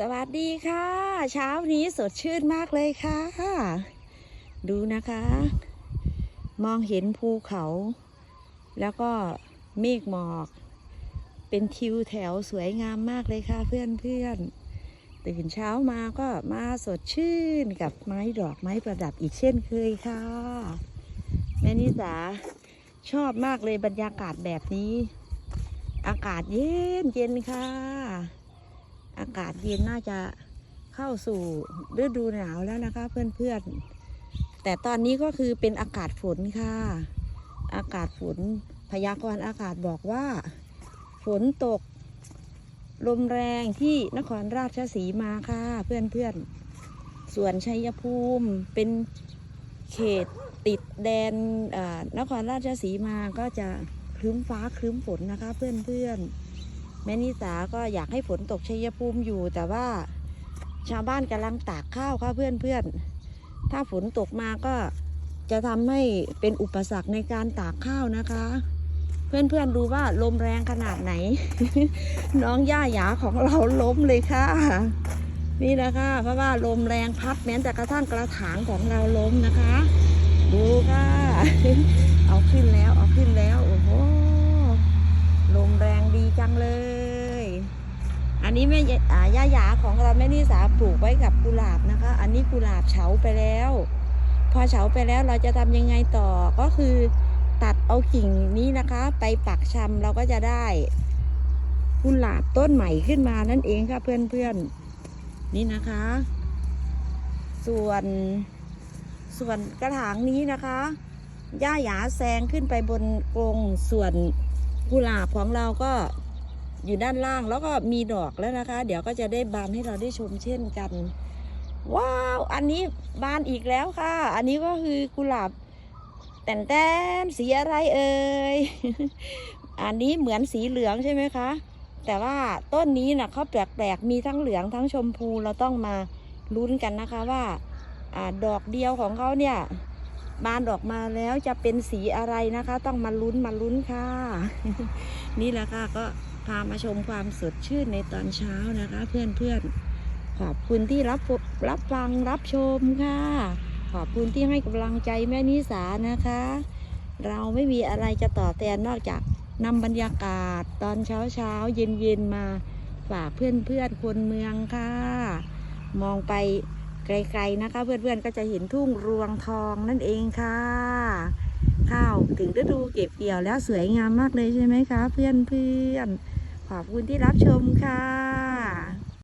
สวัสดีค่ะ เช้านี้สดชื่นมากเลยค่ะ ดูนะคะ มองเห็นภูเขา แล้วก็เมฆหมอก เป็นทิวแถวสวยงามมากเลยค่ะเพื่อนเพื่อนๆตื่นเช้ามาก็มาสดชื่นกับไม้ดอกไม้ประดับอีกเช่นเคยค่ะ แม่นิสาชอบมากเลยบรรยากาศแบบนี้ อากาศเย็นเย็นค่ะ อากาศเย็นน่าจะเข้าสู่ฤดูหนาวแล้วนะคะ เพื่อนๆ แต่ตอนนี้ก็คือเป็นอากาศฝนค่ะ อากาศฝนพยากรณ์อากาศบอกว่า ฝนตก ลมแรงที่นครราชสีมาค่ะ เพื่อนๆ ส่วนชัยภูมิเป็นเขตติดแดนอ่อนครราชสีมาก็จะครึ้มฟ้าครึ้มฝนนะคะ เพื่อนๆ แม่นิสาก็อยากให้ฝนตกชัยภูมิอยู่ แต่ว่าชาวบ้านกำลังตากข้าวค่ะเพื่อนๆ ถ้าฝนตกมาก็จะทำให้เป็นอุปสรรคในการตากข้าวนะคะ เพื่อนๆดูว่าลมแรงขนาดไหน น้องย่าหยาของเราล้มเลยค่ะ นี่นะคะเพราะว่าลมแรงพัดแม้แต่กระทั่งกระถางของเราล้มนะคะ ดูค่ะ เอาขึ้นแล้วเอาขึ้นแล้ว ย่าย่าหยาของเราแม่นิสาปลูกไว้กับกุหลาบนะคะ อันนี้กุหลาบเฉาไปแล้ว พอเฉาไปแล้วเราจะทำยังไงต่อก็คือตัดเอากิ่งนี้นะคะ ไปปักชำเราก็จะได้กุหลาบต้นใหม่ขึ้นมานั่นเองค่ะเพื่อนๆนี่นะคะ ส่วนส่วนกระถางนี้นะคะย่าหยาแซงขึ้นไปบนกรงส่วนกุหลาบของเราก็ อยู่ด้านล่างแล้วก็มีดอกแล้วนะคะ เดี๋ยวก็จะได้บานให้เราได้ชมเช่นกัน ว้าว อันนี้บานอีกแล้วค่ะ อันนี้ก็คือกุหลาบแต่นแต้มสีอะไรเอ่ย อันนี้เหมือนสีเหลืองใช่ไหมคะ แต่ว่าต้นนี้นะเขาแปลกๆ มีทั้งเหลืองทั้งชมพูเราต้องมาลุ้นกันนะคะว่าอดอกเดียวของเขาเนี่ยบานออกมาแล้วจะเป็นสีอะไรนะคะ ต้องมาลุ้นมาลุ้นค่ะ นี่แหละค่ะก็ พามาชมความสดชื่นในตอนเช้านะคะ เพื่อนๆ ขอบคุณที่รับรับฟังรับชมค่ะ ขอบคุณที่ให้กำลังใจแม่นิสานะคะ เราไม่มีอะไรจะตอบแทนนอกจากนำบรรยากาศตอนเช้าเช้าๆเย็นเย็นๆมาฝากเพื่อนๆคนเมืองค่ะ มองไปไกลๆนะคะ เพื่อนๆก็จะเห็นทุ่งรวงทองนั่นเองค่ะ ข้าวถึงฤดูเก็บเกี่ยวแล้วสวยงามมากเลยใช่ไหมคะ เพื่อนเพื่อนขอบคุณที่รับชมค่ะ